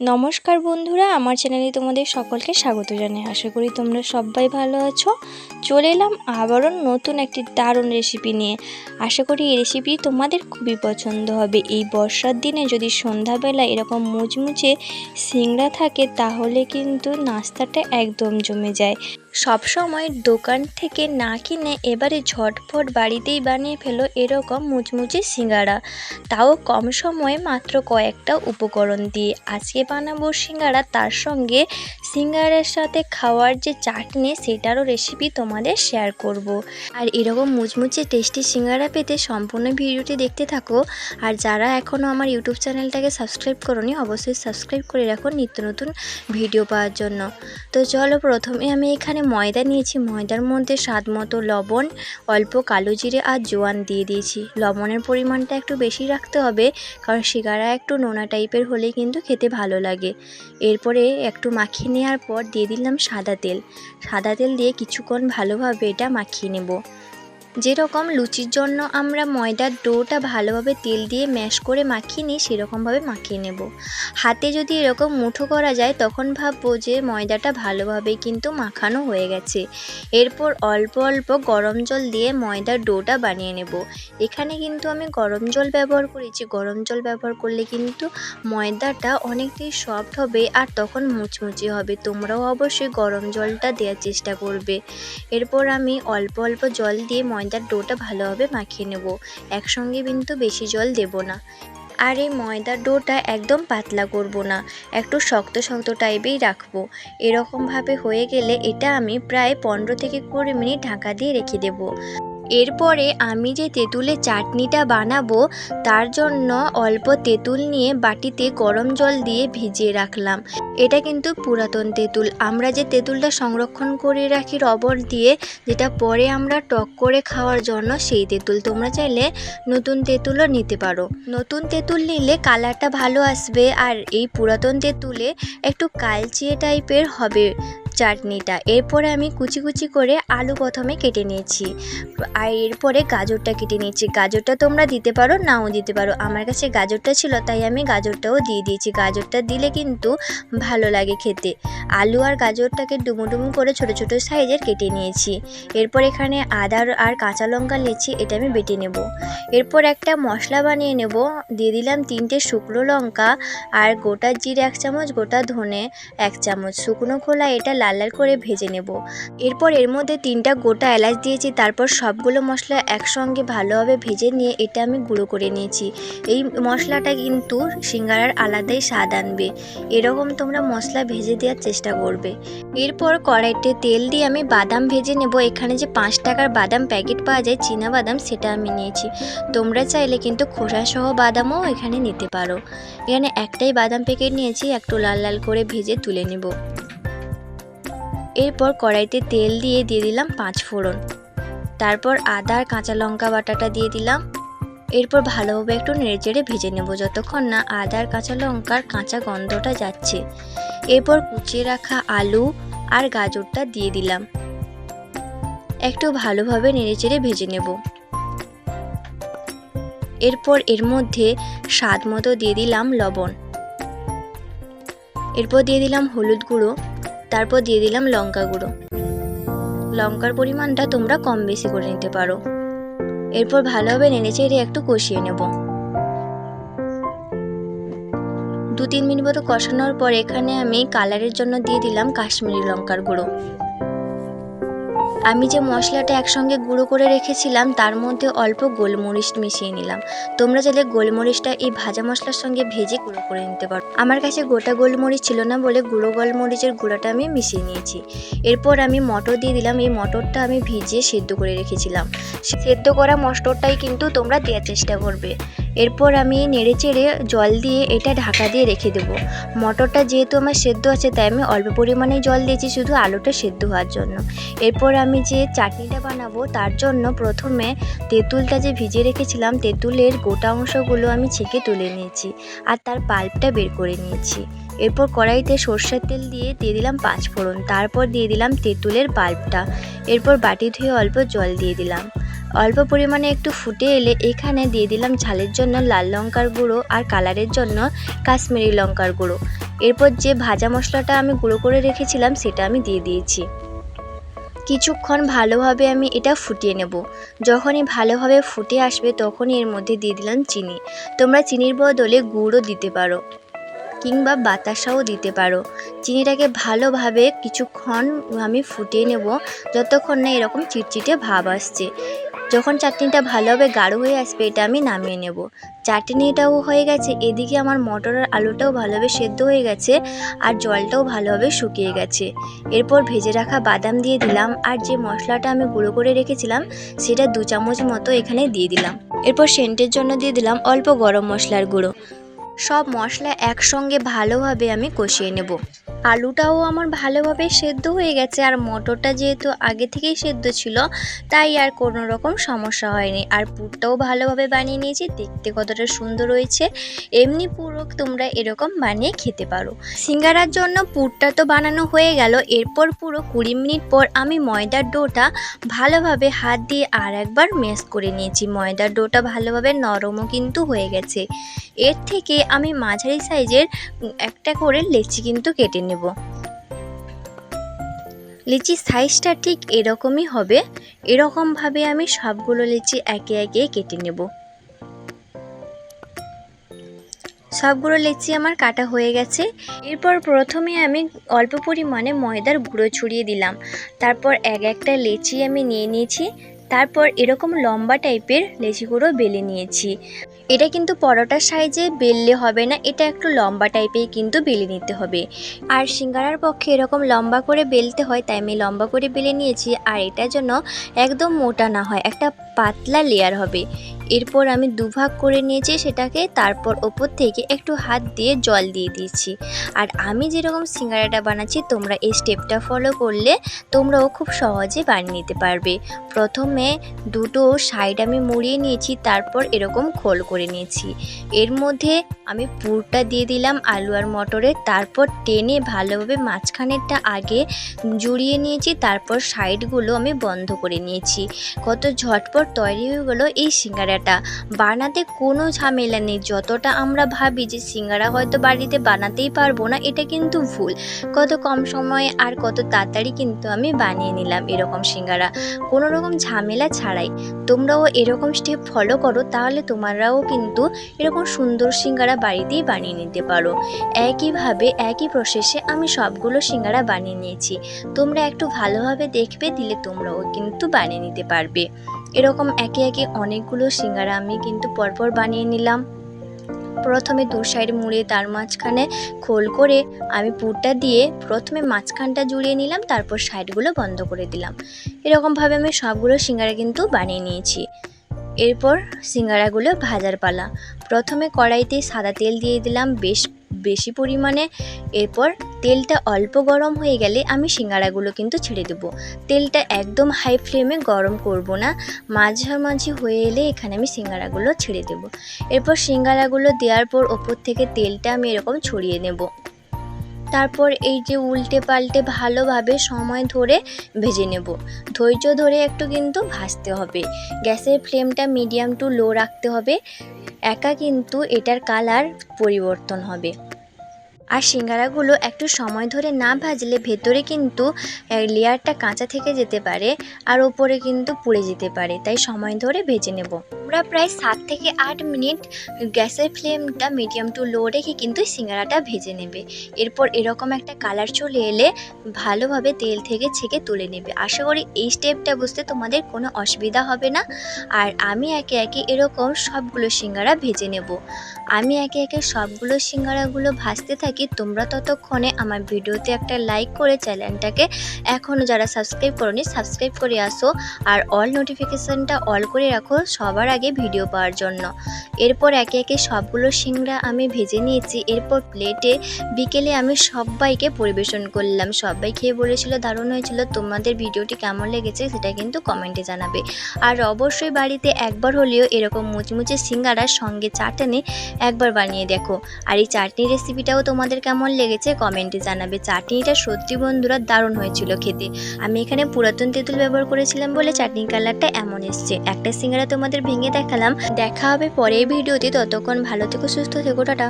নমস্কার বন্ধুরা, আমার চ্যানেলে তোমাদের সকলকে স্বাগত জানাই। আশা করি তোমরা সবাই ভালো আছো। চলে এলাম আবারও নতুন একটি দারুণ রেসিপি নিয়ে। আশা করি এই রেসিপি তোমাদের খুবই পছন্দ হবে। এই বর্ষার দিনে যদি সন্ধ্যাবেলা এরকম মুচমুচে সিংড়া থাকে, তাহলে কিন্তু নাস্তাটা একদম জমে যায়। সবসময় দোকান থেকে না কিনে এবারে ঝটফট বাড়িতেই বানিয়ে ফেলো এরকম মুচমুচে সিঙ্গারা। তাও কম সময়ে মাত্র কয়েকটা উপকরণ দিয়ে। আজকে বানাবো সিঙ্গারা, তার সঙ্গে সিঙ্গারার সাথে খাওয়ার যে চাটনি, সেটারও রেসিপি তোমাদের শেয়ার করব। আর এরকম মুচমুচে টেস্টি সিঙ্গারা পেতে সম্পূর্ণ ভিডিওটি দেখতে থাকো। আর যারা এখনও আমার ইউটিউব চ্যানেলটাকে সাবস্ক্রাইব করনি, অবশ্যই সাবস্ক্রাইব করে রাখো নিত্য নতুন ভিডিও পাওয়ার জন্য। তো চলো প্রথমে আমি এখানে ময়দা নিয়েছি। ময়দার মধ্যে স্বাদ মতো লবণ, অল্প কালো জিরে আর জোয়ান দিয়ে দিয়েছি। লবণের পরিমাণটা একটু বেশি রাখতে হবে, কারণ সিঙ্গারা একটু নোনা টাইপের হলে কিন্তু খেতে ভালো লাগে। এরপরে একটু মাখিয়ে নেওয়ার পর দিয়ে দিলাম সাদা তেল। সাদা তেল দিয়ে কিছুক্ষণ ভালোভাবে এটা মাখিয়ে নেব। যেরকম লুচির জন্য আমরা ময়দার ডোটা ভালোভাবে তেল দিয়ে ম্যাশ করে মাখিয়ে নিই, সেরকমভাবে মাখিয়ে নেব। হাতে যদি এরকম মুঠো করা যায়, তখন ভাববো যে ময়দাটা ভালোভাবে কিন্তু মাখানো হয়ে গেছে। এরপর অল্প অল্প গরম জল দিয়ে ময়দার ডোটা বানিয়ে নেব। এখানে কিন্তু আমি গরম জল ব্যবহার করেছি। গরম জল ব্যবহার করলে কিন্তু ময়দাটা অনেকটাই সফট হবে আর তখন মুচমুচে হবে। তোমরাও অবশ্যই গরম জলটা দেওয়ার চেষ্টা করবে। এরপর আমি অল্প অল্প জল দিয়ে ময়দার ডোটা ভালোভাবে মাখিয়ে নেব। একসঙ্গে কিন্তু বেশি জল দেব না। আর এই ময়দার ডোটা একদম পাতলা করব না। একটু শক্ত শক্ত টাইপেই রাখব। এরকমভাবে হয়ে গেলে এটা আমি প্রায় পনেরো থেকে কুড়ি মিনিট ঢাকা দিয়ে রেখে দেবো। এরপরে আমি যে তেঁতুলের চাটনিটা বানাবো, তার জন্য অল্প তেঁতুল নিয়ে বাটিতে গরম জল দিয়ে ভিজিয়ে রাখলাম। এটা কিন্তু পুরাতন তেঁতুল। আমরা যে তেঁতুলটা সংরক্ষণ করে রাখি রবর দিয়ে, যেটা পরে আমরা টক করে খাওয়ার জন্য সেই তেঁতুল। তোমরা চাইলে নতুন তেঁতুলও নিতে পারো। নতুন তেঁতুল নিলে কালারটা ভালো আসবে, আর এই পুরাতন তেঁতুলে একটু কালচিয়ে টাইপের হবে। চাটনিটা। এরপরে আমি কুচি কুচি করে আলু প্রথমে কেটে নিয়েছি। আর এরপরে গাজরটা কেটে নিয়েছি। গাজরটা তোমরা দিতে পারো, নাও দিতে পারো। আমার কাছে গাজরটা ছিল, তাই আমি গাজরটাও দিয়ে দিয়েছি। গাজরটা দিলে কিন্তু ভালো লাগে খেতে। আলু আর গাজরটাকে ডুমো ডুমো করে ছোট ছোট সাইজের কেটে নিয়েছি। এরপর এখানে আদা আর কাঁচা লঙ্কা নিয়েছি এটা আমি বেটে নেব। এরপর একটা মশলা বানিয়ে নেব। দিয়ে দিলাম তিনটে শুকনো লঙ্কা আর গোটা জিরে এক চামচ, গোটা ধনে এক চামচ। শুকনো খোলা এটা লাল লাল করে ভেজে নেব। এরপর এর মধ্যে তিনটা গোটা এলাচ দিয়েছি, তারপর সবগুলো মশলা একসঙ্গে ভালোভাবে ভেজে নিয়ে এটা আমি গুঁড়ো করে নিয়েছি। এই মশলাটা কিন্তু সিঙ্গারার আলাদাই স্বাদ আনবে। এরকম তোমরা মশলা ভেজে দেওয়ার চেষ্টা করবে। এরপর কড়াইতে তেল দিয়ে আমি বাদাম ভেজে নেব। এখানে যে পাঁচ টাকার বাদাম প্যাকেট পাওয়া যায়, চীনা বাদাম, সেটা আমি নিয়েছি। তোমরা চাইলে কিন্তু খোসাসহ বাদামও এখানে নিতে পারো। এখানে একটাই বাদাম প্যাকেট নিয়েছি, একটু লাল লাল করে ভেজে তুলে নেব। এরপর কড়াইতে তেল দিয়ে দিয়ে দিলাম পাঁচ ফোড়ন। তারপর আদা আর কাঁচা লঙ্কা বাটাটা দিয়ে দিলাম। এরপর ভালোভাবে একটু নেড়ে নেড়েচেড়ে ভেজে নেব যতক্ষণ না আদা আর কাঁচা লঙ্কার কাঁচা গন্ধটা যাচ্ছে। এরপর কুচিয়ে রাখা আলু আর গাজরটা দিয়ে দিলাম। একটু ভালোভাবে নেড়েচেড়ে ভেজে নেব। এরপর এর মধ্যে স্বাদ মতো দিয়ে দিলাম লবণ। এরপর দিয়ে দিলাম হলুদ গুঁড়ো। তারপর দিয়ে দিলাম লঙ্কা গুঁড়ো। লঙ্কার পরিমাণটা তোমরা কম বেশি করে নিতে পারো। এরপর ভালোভাবে নেড়ে চেড়ে একটু কষিয়ে নেব। দু তিন মিনিট মতো কষানোর পর এখানে আমি কালারের জন্য দিয়ে দিলাম কাশ্মীরি লঙ্কার গুঁড়ো। আমি যে মশলাটা একসঙ্গে গুঁড়ো করে রেখেছিলাম, তার মধ্যে অল্প গোলমরিচ মিশিয়ে নিলাম। তোমরা চাইলে গোলমরিচটা এই ভাজা মশলার সঙ্গে ভেজে গুঁড়ো করে নিতে পারো। আমার কাছে গোটা গোলমরিচ ছিল না বলে গুঁড়ো গোলমরিচের গুঁড়োটা আমি মিশিয়ে নিয়েছি। এরপর আমি মটর দিয়ে দিলাম। এই মটরটা আমি ভিজিয়ে সেদ্ধ করে রেখেছিলাম। সেদ্ধ করা মটরটাই কিন্তু তোমরা দেওয়ার চেষ্টা করবে। এরপর আমি নেড়ে চেড়ে জল দিয়ে এটা ঢাকা দিয়ে রেখে দেবো। মটরটা যেহেতু আমার সেদ্ধ আছে, তাই আমি অল্প পরিমাণে জল দিয়েছি শুধু আলুটা সেদ্ধ হওয়ার জন্য। এরপর আমি যে চাটনিটা বানাবো, তার জন্য প্রথমে তেঁতুলটা যে ভিজিয়ে রেখেছিলাম, তেঁতুলের গোটা অংশগুলো আমি ছেঁকে তুলে নিয়েছি আর তার পাল্পটা বের করে নিয়েছি। এরপর কড়াইতে সর্ষের তেল দিয়ে দিয়ে দিলাম পাঁচ ফোড়ন তারপর দিয়ে দিলাম তেঁতুলের পাল্পটা। এরপর বাটি ধুয়ে অল্প জল দিয়ে দিলাম। অল্প পরিমাণে একটু ফুটে এলে এখানে দিয়ে দিলাম ঝালের জন্য লাল লঙ্কার গুঁড়ো আর কালারের জন্য কাশ্মীরি লঙ্কার গুঁড়ো। এরপর যে ভাজা মশলাটা আমি গুঁড়ো করে রেখেছিলাম সেটা আমি দিয়ে দিয়েছি। কিছুক্ষণ ভালোভাবে আমি এটা ফুটিয়ে নেব। যখনই ভালোভাবে ফুটে আসবে তখনই এর মধ্যে দিয়ে দিলাম চিনি। তোমরা চিনির বদলে গুড়ও দিতে পারো কিংবা বাতাসাও দিতে পারো। চিনিটাকে ভালোভাবে কিছুক্ষণ আমি ফুটিয়ে নেব, যতক্ষণ না এরকম চিটচিটে ভাব আসছে। যখন চাটনিটা ভালোভাবে গাঢ় হয়ে আসবে, এটা আমি নামিয়ে নেব। চাটনিটাও হয়ে গেছে, এদিকে আমার মটর আর আলুটাও ভালোভাবে সেদ্ধ হয়ে গেছে আর জলটাও ভালোভাবে শুকিয়ে গেছে। এরপর ভেজে রাখা বাদাম দিয়ে দিলাম আর যে মশলাটা আমি গুঁড়ো করে রেখেছিলাম, সেটা দু চামচ মতো এখানে দিয়ে দিলাম। এরপর সেন্টের জন্য দিয়ে দিলাম অল্প গরম মশলার গুঁড়ো। সব মশলা একসঙ্গে ভালোভাবে আমি কষিয়ে নেব। আলুটাও আমার ভালোভাবে সেদ্ধ হয়ে গেছে আর মটরটা যেহেতু আগে থেকেই সেদ্ধ ছিল, তাই আর কোনো রকম সমস্যা হয়নি। আর পুরটাও ভালোভাবে বানিয়ে নিয়েছি, দেখতে কতটা সুন্দর হয়েছে। এমনি পুরো তোমরা এরকম বানিয়ে খেতে পারো। সিঙ্গারার জন্য পুরটা তো বানানো হয়ে গেল, এরপর পুরো কুড়ি মিনিট পর আমি ময়দার ডোটা ভালোভাবে হাত দিয়ে আর একবার মেস করে নিয়েছি। ময়দার ডোটা ভালোভাবে নরমও কিন্তু হয়ে গেছে। এর থেকে আমি মাঝারি সাইজের একটা করে লেচি কিন্তু কেটে নেব। লিচির সাইজটা ঠিক এরকমই হবে। এরকমভাবে আমি সবগুলো লিচি একে একে কেটে নেব। সবগুলো লিচি আমার কাটা হয়ে গেছে। এরপর প্রথমে আমি অল্প পরিমাণে ময়দার গুঁড়ো ছড়িয়ে দিলাম। তারপর এক একটা লেচি আমি নিয়ে নিয়েছি। তারপর এরকম লম্বা টাইপের লেচিগুলো বেলে নিয়েছি। এটা কিন্তু পরোটার সাইজে বেললে হবে না, এটা একটু লম্বা টাইপেই কিন্তু বেলে নিতে হবে। আর সিঙ্গারার পক্ষে এরকম লম্বা করে বেলতে হয়, তাই আমি লম্বা করে বেলে নিয়েছি। আর এটার জন্য একদম মোটা না হয়, একটা পাতলা লেয়ার হবে। এরপর আমি দুভাগ করে নিয়েছি সেটাকে তারপর ওপর থেকে একটু হাত দিয়ে জল দিয়ে দিয়েছি। আর আমি যেরকম সিঙ্গারাটা বানাচ্ছি, তোমরা এই স্টেপটা ফলো করলে তোমরাও খুব সহজে বানিয়ে নিতে পারবে। প্রথমে দুটো সাইড আমি মুড়িয়ে নিয়েছি, তারপর এরকম খোল করে নিয়েছি। এর মধ্যে আমি পুরটা দিয়ে দিলাম আলু আর মটরে, তারপর টেনে ভালোভাবে মাঝখানেরটা আগে জুড়িয়ে নিয়েছি, তারপর সাইডগুলো আমি বন্ধ করে নিয়েছি। কত ঝটপট তৈরি হয়ে গেলো এই সিঙ্গারাটা। বানাতে কোনো ঝামেলা নেই। যতটা আমরা ভাবি যে সিঙ্গারা হয়তো বাড়িতে বানাতেই পারব না, এটা কিন্তু ভুল। কত কম সময়ে আর কত তাড়াতাড়ি কিন্তু আমি বানিয়ে নিলাম এরকম সিঙ্গারা। কোনো রকম ঝামেলা ছাড়াই। তোমরাও এরকম স্টেপ ফলো করো, তাহলে তোমরাও কিন্তু এরকম সুন্দর সিঙ্গারা বাড়িতেই বানিয়ে নিতে পারো। একইভাবে, একই প্রসেসে আমি সবগুলো সিঙ্গারা বানিয়ে নিয়েছি। তোমরা একটু ভালোভাবে দেখবে, দিলে তোমরাও কিন্তু বানিয়ে নিতে পারবে। এরকম একে একে অনেকগুলো সিঙ্গারা আমি কিন্তু পরপর বানিয়ে নিলাম। প্রথমে দু সাইড মুড়ে তার মাঝখানে খোল করে আমি পুরটা দিয়ে প্রথমে মাঝখানটা জুড়িয়ে নিলাম, তারপর সাইডগুলো বন্ধ করে দিলাম। এরকমভাবে আমি সবগুলো সিঙ্গারা কিন্তু বানিয়ে নিয়েছি। এরপর সিঙ্গারাগুলো ভাজার পালা। প্রথমে কড়াইতে সাদা তেল দিয়ে দিলাম, বেশ বেশি পরিমাণে, এরপর তেলটা অল্প গরম হয়ে গেলে আমি সিঙ্গারাগুলো কিন্তু ছেড়ে দেব। তেলটা একদম হাই ফ্লেমে গরম করব না, মাঝামাঝি হয়ে এলে এখানে আমি সিঙ্গারাগুলো ছেড়ে দেব। এরপর সিঙ্গারাগুলো দেওয়ার পর ওপর থেকে তেলটা আমি এরকম ছড়িয়ে নেব। তারপর এই যে উল্টে পাল্টে ভালোভাবে সময় ধরে ভেজে নেব। ধৈর্য ধরে একটু কিন্তু ভাজতে হবে। গ্যাসের ফ্লেমটা মিডিয়াম টু লো রাখতে হবে। একা কিন্তু এটার কালার পরিবর্তন হবে। আর সিঙ্গারাগুলো একটু সময় ধরে না ভাজলে ভেতরে কিন্তু লেয়ারটা কাঁচা থেকে যেতে পারে আর ওপরে কিন্তু পুড়ে যেতে পারে। তাই সময় ধরে ভেজে নেব। আমরা প্রায় সাত থেকে আট মিনিট গ্যাসের ফ্লেমটা মিডিয়াম টু লো রেখে কিন্তু সিঙ্গারাটা ভেজে নেবে। এরপর এরকম একটা কালার চলে এলে ভালোভাবে তেল থেকে ছেঁকে তুলে নেবে। আশা করি এই স্টেপটা বুঝতে তোমাদের কোনো অসুবিধা হবে না। আর আমি একে একে এরকম সবগুলো সিঙ্গারা ভেজে নেব। আমি একে একে সবগুলো সিঙ্গারাগুলো ভাজতে থাকি। তোমরা ততক্ষণে আমার ভিডিওতে একটা লাইক করে চ্যানেলটাকে এখনও যারা সাবস্ক্রাইব করনি, সাবস্ক্রাইব করে আসো। আর অল নোটিফিকেশানটা অল করে রাখো। সবার আগে ভিডিও পাওয়ার জন্য। এরপর একে একে সবগুলো সিঙ্গড়া আমি ভেজে নিয়েছি। এরপর প্লেটে বিকেলে আমি সবাইকে পরিবেশন করলাম। সবাই খেয়ে বলেছিল, দারুণ হয়েছিল। তোমাদের ভিডিওটি কেমন লেগেছে সেটা কিন্তু কমেন্টে জানাবে। আর অবশ্যই বাড়িতে একবার হলেও এরকম মুচমুচে সিঙ্গারার সঙ্গে চাটনি একবার বানিয়ে দেখো। আর এই চাটনির রেসিপিটাও তোমাদের কেমন লেগেছে কমেন্টে জানাবে। চাটনিটা সত্যি বন্ধুরা দারুণ হয়েছিল খেতে। আমি এখানে পুরাতন তেঁতুল ব্যবহার করেছিলাম বলে চাটনির কালারটা এমন এসছে। একটা সিঙ্গারা তোমাদের দেখালাম দেখা হবে পরের ভিডিওতে ততক্ষণ ভালো থেকো সুস্থ থেকো টাটা।